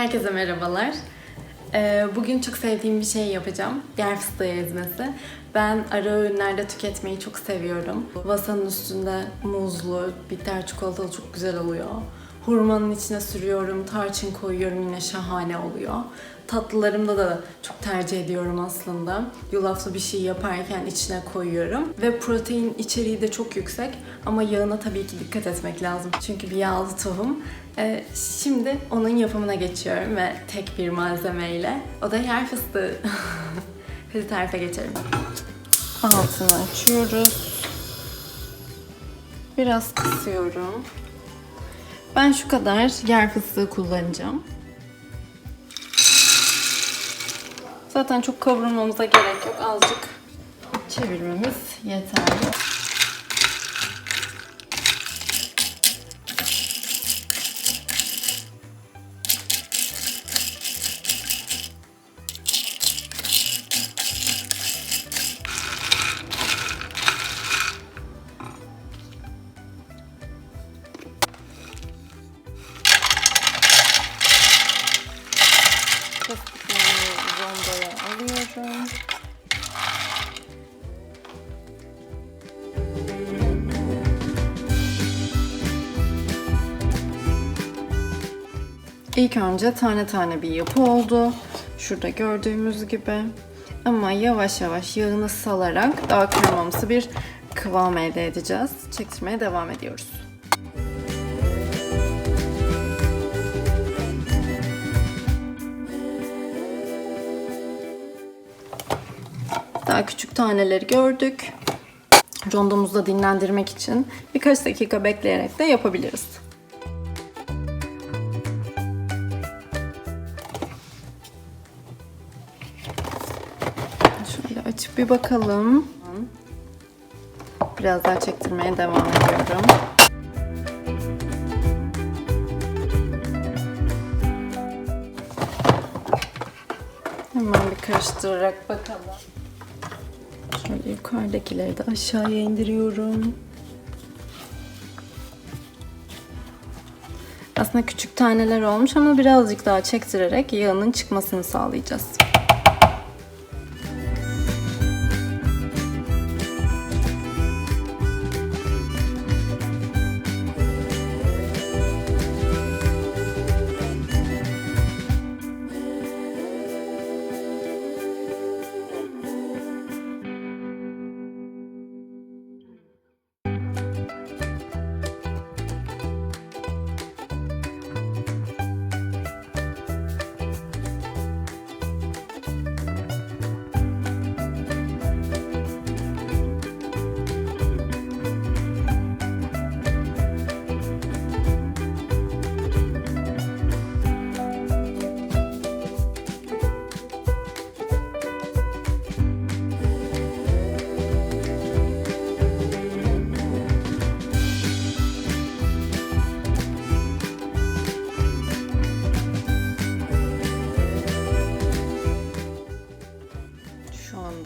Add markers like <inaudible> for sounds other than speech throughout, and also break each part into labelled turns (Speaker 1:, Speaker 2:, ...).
Speaker 1: Herkese merhabalar. Ee, Bugün çok sevdiğim bir şey yapacağım. Yer fıstığı ezmesi. Ben ara öğünlerde tüketmeyi çok seviyorum. Vasanın üstünde muzlu, bitter çikolatalı çok güzel oluyor. Hurmanın içine sürüyorum, tarçın koyuyorum yine şahane oluyor. Tatlılarımda da çok tercih ediyorum aslında. Yulaflı bir şey yaparken içine koyuyorum. Ve protein içeriği de çok yüksek ama yağına tabii ki dikkat etmek lazım. Çünkü bir yağlı tohum. Ee, şimdi onun yapımına geçiyorum ve tek bir malzemeyle. O da yer fıstığı. <laughs> Hadi tarife geçelim. Altını açıyoruz. Biraz kısıyorum. Ben şu kadar yer fıstığı kullanacağım. Zaten çok kavurmamıza gerek yok. Azıcık çevirmemiz yeterli. Alıyorum. İlk önce tane tane bir yapı oldu. Şurada gördüğümüz gibi. Ama yavaş yavaş yağını salarak daha kremamsı bir kıvam elde edeceğiz. Çektirmeye devam ediyoruz. Daha küçük taneleri gördük. Rondomuzda dinlendirmek için birkaç dakika bekleyerek de yapabiliriz. Şöyle açıp bir bakalım. Biraz daha çektirmeye devam ediyorum. Hemen bir karıştırarak bakalım. Şöyle yukarıdakileri de aşağıya indiriyorum. Aslında küçük taneler olmuş ama birazcık daha çektirerek yağının çıkmasını sağlayacağız.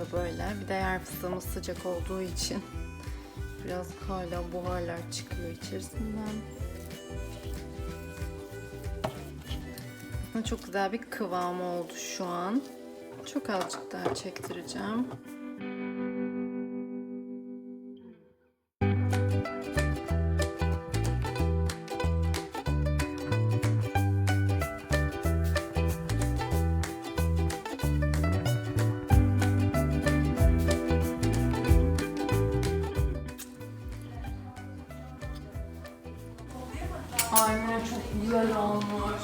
Speaker 1: Anda böyle. Bir de yer fıstığımız sıcak olduğu için biraz hala buharlar çıkıyor içerisinden. Çok güzel bir kıvam oldu şu an. Çok azıcık daha çektireceğim. Aynen çok güzel olmuş.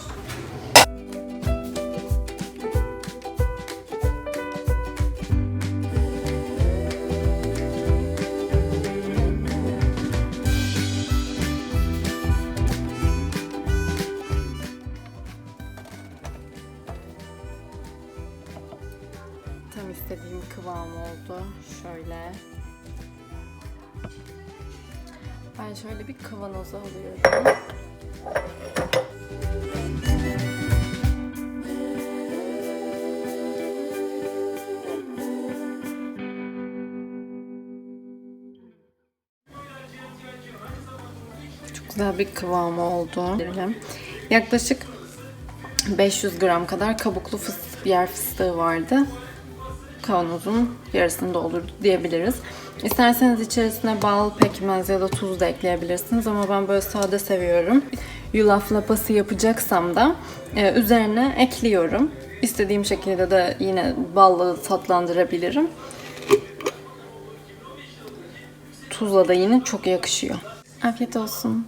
Speaker 1: Tam istediğim kıvam oldu. Şöyle. Ben şöyle bir kavanoza alıyorum. Çok güzel bir kıvamı oldu. Yaklaşık 500 gram kadar kabuklu fıstık, yer fıstığı vardı. Kavanozun yarısını doldurdu diyebiliriz. İsterseniz içerisine bal, pekmez ya da tuz da ekleyebilirsiniz ama ben böyle sade seviyorum. Yulaf lapası yapacaksam da e, üzerine ekliyorum. İstediğim şekilde de yine balla tatlandırabilirim. Tuzla da yine çok yakışıyor. Afiyet olsun.